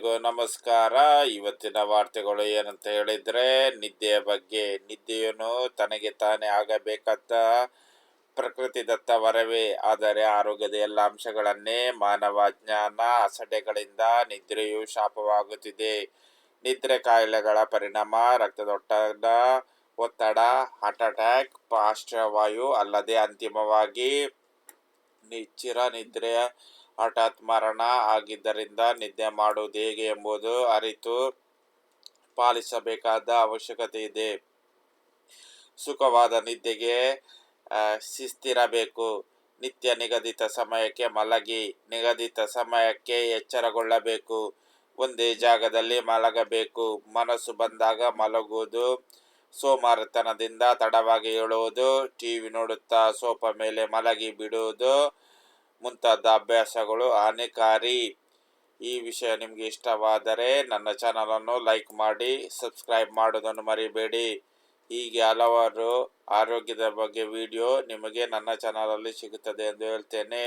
ನಮಸ್ಕಾರ. ಇವತ್ತಿನ ವಾರ್ತೆಗಳು ಏನಂತ ಹೇಳಿದ್ರೆ, ನಿದ್ದೆಯ ಬಗ್ಗೆ. ನಿದ್ದೆಯನ್ನು ತನಗೆ ತಾನೇ ಆಗಬೇಕಾದ ಪ್ರಕೃತಿದತ್ತ ವರವೇ. ಆದರೆ ಆರೋಗ್ಯದ ಎಲ್ಲ ಅಂಶಗಳನ್ನೇ ಮಾನವ ಜ್ಞಾನ ಅಸಡೆಗಳಿಂದ ನಿದ್ರೆಯು ಶಾಪವಾಗುತ್ತಿದೆ. ನಿದ್ರೆ ಕಾಯಿಲೆಗಳ ಪರಿಣಾಮ, ರಕ್ತದೊತ್ತಡ, ಒತ್ತಡ ಹಾರ್ಟ್ ಅಟ್ಯಾಕ್ ಪಾರ್ಶ್ವವಾಯು ಅಲ್ಲದೆ ಅಂತಿಮವಾಗಿ ನಿಚ್ಚಿರ ನಿದ್ರೆ ಹಠಾತ್ ಮರಣ ಆಗಿದ್ದರಿಂದ ನಿದ್ದೆ ಮಾಡುವುದು ಹೇಗೆ ಎಂಬುದು ಅರಿತು ಪಾಲಿಸಬೇಕಾದ ಅವಶ್ಯಕತೆ ಇದೆ. ಸುಖವಾದ ನಿದ್ದೆಗೆ ಶಿಸ್ತಿರಬೇಕು. ನಿತ್ಯ ನಿಗದಿತ ಸಮಯಕ್ಕೆ ಮಲಗಿ, ನಿಗದಿತ ಸಮಯಕ್ಕೆ ಎಚ್ಚರಗೊಳ್ಳಬೇಕು. ಒಂದೇ ಜಾಗದಲ್ಲಿ ಮಲಗಬೇಕು. ಮನಸ್ಸು ಬಂದಾಗ ಮಲಗುವುದು, ಸೋಮಾರತನದಿಂದ ತಡವಾಗಿ ಏಳುವುದು ಟಿವಿ ನೋಡುತ್ತಾ ಸೋಫಾ ಮೇಲೆ ಮಲಗಿ ಬಿಡುವುದು ಮುಂತಾದ ಅಭ್ಯಾಸಗಳು ಹಾನಿಕಾರಿ. ಈ ವಿಷಯ ನಿಮಗೆ ಇಷ್ಟವಾದರೆ ನನ್ನ ಚಾನಲನ್ನು ಲೈಕ್ ಮಾಡಿ, ಸಬ್ಸ್ಕ್ರೈಬ್ ಮಾಡೋದನ್ನು ಮರಿಬೇಡಿ. ಹೀಗೆ ಹಲವಾರು ಆರೋಗ್ಯದ ಬಗ್ಗೆ ವಿಡಿಯೋ ನಿಮಗೆ ನನ್ನ ಚಾನಲಲ್ಲಿ ಸಿಗುತ್ತದೆ ಎಂದು ಹೇಳ್ತೇನೆ.